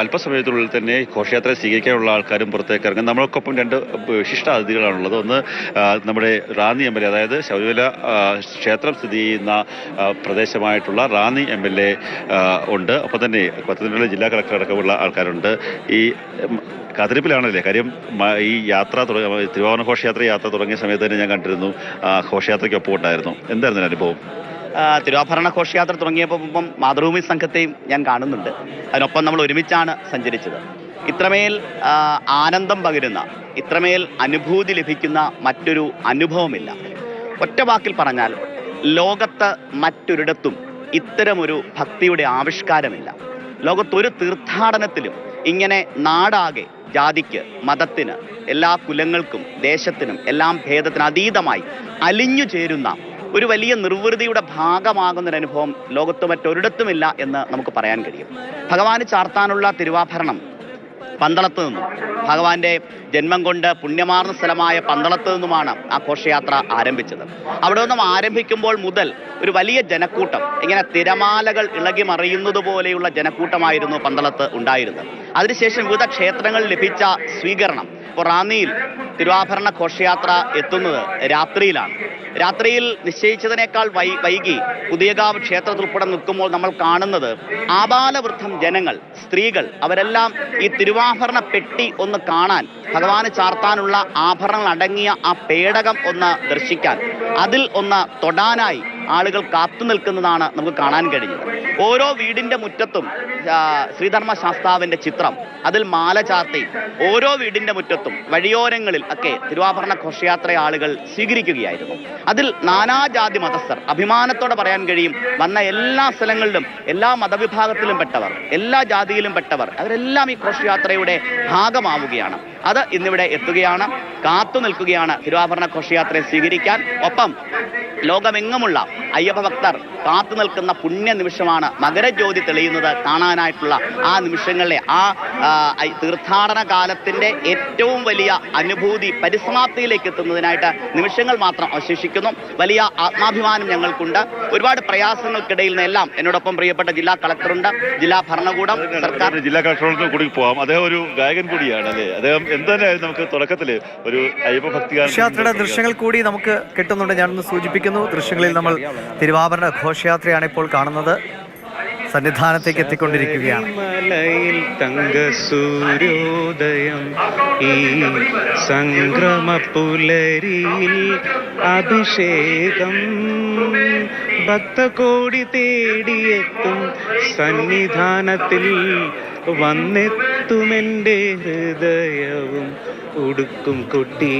അല്പസമയത്തിനുള്ളിൽ തന്നെ ഘോഷയാത്ര സ്വീകരിക്കാനുള്ള ആൾക്കാരും പുറത്തേക്ക് ഇറങ്ങും. നമ്മൾക്കൊപ്പം രണ്ട് വിശിഷ്ട അതിഥികളാണുള്ളത് ഒന്ന് നമ്മുടെ റാന്നി എം എൽ എ അതായത് ശബരിമല ക്ഷേത്രം സ്ഥിതി ചെയ്യുന്ന പ്രദേശമായിട്ടുള്ള റാന്നി എം എൽ എ ഉണ്ട്. അപ്പോൾ തന്നെ പത്തനംതിട്ട ജില്ലാ കളക്ടർ അടക്കമുള്ള ആൾക്കാരുണ്ട്. ഈ കാത്തിരിപ്പിലാണല്ലേ? കാര്യം ഈ യാത്ര തിരുവാഭരണ ഘോഷയാത്ര യാത്ര തുടങ്ങിയ സമയത്ത് തന്നെ ഞാൻ കണ്ടിരുന്നു ഘോഷയാത്രയ്ക്കൊപ്പം ഉണ്ടായിരുന്നു. എന്തായിരുന്നു അനുഭവം? തിരുവാഭരണ ഘോഷയാത്ര തുടങ്ങിയപ്പോൾ മാതൃഭൂമി സംഘത്തെയും ഞാൻ കാണുന്നുണ്ട്. അതിനൊപ്പം നമ്മൾ ഒരുമിച്ചാണ് സഞ്ചരിച്ചത്. ഇത്രമേൽ ആനന്ദം പകരുന്ന ഇത്രമേൽ അനുഭൂതി ലഭിക്കുന്ന മറ്റൊരു അനുഭവമില്ല. ഒറ്റ വാക്കിൽ പറഞ്ഞാൽ ലോകത്ത് മറ്റൊരിടത്തും ഇത്തരമൊരു ഭക്തിയുടെ ആവിഷ്കാരമില്ല. ലോകത്തൊരു തീർത്ഥാടനത്തിലും ഇങ്ങനെ നാടാകെ ജാതിക്ക് മതത്തിന് എല്ലാ കുലങ്ങൾക്കും ദേശത്തിനും എല്ലാം ഭേദത്തിന് അതീതമായി അലിഞ്ഞു ചേരുന്ന ഒരു വലിയ നിർവൃതിയുടെ ഭാഗമാകുന്ന അനുഭവം ലോകത്ത് മറ്റൊരിടത്തുമില്ല എന്ന് നമുക്ക് പറയാൻ കഴിയും. ഭഗവാന് ചാർത്താനുള്ള തിരുവാഭരണം പന്തളത്ത് നിന്നും ഭഗവാന്റെ ജന്മം കൊണ്ട് പുണ്യമാർന്ന സ്ഥലമായ പന്തളത്ത് നിന്നുമാണ് ആ ഘോഷയാത്ര ആരംഭിച്ചത്. അവിടെ നിന്നും ആരംഭിക്കുമ്പോൾ മുതൽ ഒരു വലിയ ജനക്കൂട്ടം ഇങ്ങനെ തിരമാലകൾ ഇളകി മറിയുന്നത് പോലെയുള്ള ജനക്കൂട്ടമായിരുന്നു പന്തളത്ത് ഉണ്ടായിരുന്നത്. അതിനുശേഷം വിവിധ ക്ഷേത്രങ്ങളിൽ ലഭിച്ച സ്വീകരണം റാന്നിയിൽ തിരുവാഭരണ ഘോഷയാത്ര എത്തുന്നത് രാത്രിയിലാണ്. രാത്രിയിൽ നിശ്ചയിച്ചതിനേക്കാൾ വൈ വൈകി പുതിയകാവ് ക്ഷേത്രത്തിൽപ്പെടെ നിൽക്കുമ്പോൾ നമ്മൾ കാണുന്നത് ആബാലവൃദ്ധം ജനങ്ങൾ സ്ത്രീകൾ അവരെല്ലാം ഈ തിരുവാഭരണ പെട്ടി ഒന്ന് കാണാൻ ഭഗവാന് ചാർത്താനുള്ള ആഭരണങ്ങൾ അടങ്ങിയ ആ പേടകം ഒന്ന് ദർശിക്കാൻ അതിൽ ഒന്ന് തൊടാനായി ആളുകൾ കാത്തു നിൽക്കുന്നതാണ് നമുക്ക് കാണാൻ കഴിഞ്ഞത് ഓരോ വീടിന്റെ മുറ്റത്തും ശ്രീധർമ്മ ശാസ്താവിന്റെ ചിത്രം അതിൽ മാല ചാർത്തി ഓരോ വീടിന്റെ മുറ്റത്തും വഴിയോരങ്ങളിൽ ഒക്കെ തിരുവാഭരണ ഘോഷയാത്ര ആളുകൾ സ്വീകരിക്കുകയായിരുന്നു. അതിൽ നാനാജാതി മതസ്ഥർ അഭിമാനത്തോടെ പറയാൻ കഴിയും വന്ന എല്ലാ സ്ഥലങ്ങളിലും എല്ലാ മതവിഭാഗത്തിലും പെട്ടവർ എല്ലാ ജാതിയിലും പെട്ടവർ അവരെല്ലാം ഈ ഘോഷയാത്രയുടെ ഭാഗമാവുകയാണ്. അത് ഇന്നിവിടെ എത്തുകയാണ് കാത്തു നിൽക്കുകയാണ് തിരുവാഭരണ ഘോഷയാത്രയെ സ്വീകരിക്കാൻ. ഒപ്പം ലോകമെങ്ങുമുള്ള അയ്യപ്പ ഭക്തർ കാത്തു നിൽക്കുന്ന പുണ്യ നിമിഷമാണ്. മകരജ്യോതി തെളിയുന്നത് കാണാനായിട്ടുള്ള ആ നിമിഷങ്ങളിലെ ആ തീർത്ഥാടന കാലത്തിന്റെ ഏറ്റവും വലിയ അനുഭൂതി പരിസമാപ്തിയിലേക്ക് എത്തുന്നതിനായിട്ട് നിമിഷങ്ങൾ മാത്രം അവശേഷിക്കുന്നു. വലിയ ആത്മാഭിമാനം ഞങ്ങൾക്കുണ്ട്. ഒരുപാട് പ്രയാസങ്ങൾക്കിടയിൽ നിന്നെല്ലാം എന്നോടൊപ്പം പ്രിയപ്പെട്ട ജില്ലാ കളക്ടറുണ്ട്. ജില്ലാ ഭരണകൂടം സർക്കാർ. ജില്ലാ കളക്ടറോട് കൂടി പോവാം. അദ്ദേഹം ഒരു ഗായകൻ കൂടിയാണ് അല്ലേ? അദ്ദേഹം എന്തായാലും നമുക്ക് തുടക്കത്തിൽ ഒരു അയ്യപ്പ ഭക്തി ദൃശ്യങ്ങൾ കൂടി നമുക്ക് കിട്ടുന്നുണ്ട്. ഞാനൊന്ന് സൂചിപ്പിക്കുന്നു ദൃശ്യങ്ങളിൽ നമ്മൾ തിരുവാഭരണ ഘോഷയാത്രയാണ് ഇപ്പോൾ കാണുന്നത്. സന്നിധാനത്തേക്ക് എത്തിക്കൊണ്ടിരിക്കുകയാണ്. അഭിഷേകം. ഭക്തകോടി തേടിയെത്തും സന്നിധാനത്തിൽ വന്നെത്തുമെന്റെ ഹൃദയവും ഉടുക്കും കൊട്ടി.